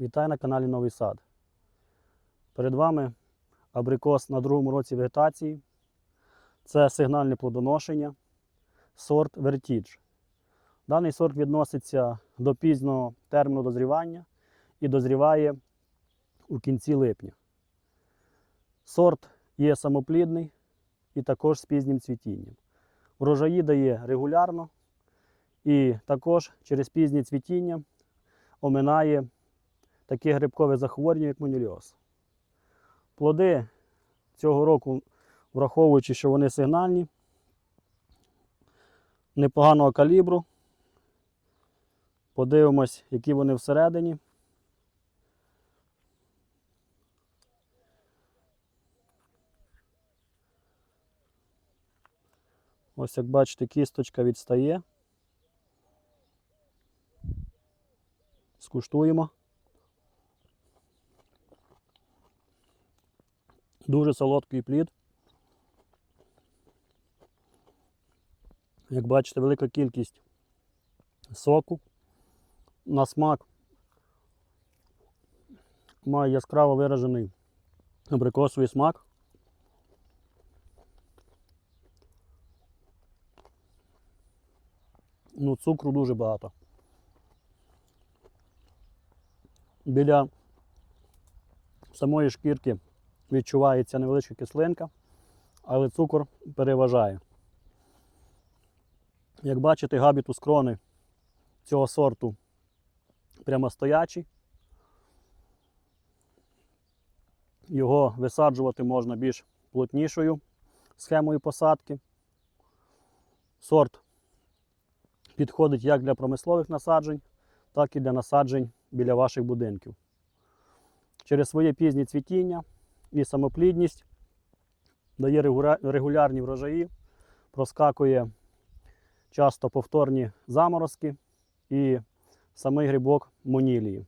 Вітаю на каналі Новий Сад. Перед вами абрикос на другому році вегетації. Це сигнальне плодоношення, сорт Вертідж. Даний сорт відноситься до пізнього терміну дозрівання і дозріває у кінці липня. Сорт є самоплідний і також з пізнім цвітінням. Врожаї дає регулярно і також через пізнє цвітіння оминає таке грибкове захворювання, як моніліоз. Плоди цього року, враховуючи, що вони сигнальні, непоганого калібру. Подивимось, які вони всередині. Ось як бачите, кісточка відстає. Скуштуємо. Дуже солодкий плід. Як бачите, велика кількість соку. На смак має яскраво виражений абрикосовий смак. Ну, цукру дуже багато. Біля самої шкірки відчувається невеличка кислинка, але цукор переважає. Як бачите, габітус крони цього сорту прямостоячий. Його висаджувати можна більш плотнішою схемою посадки. Сорт підходить як для промислових насаджень, так і для насаджень біля ваших будинків. Через своє пізнє цвітіння і самоплідність дає регулярні врожаї, проскакує часто повторні заморозки і самий грибок монілії.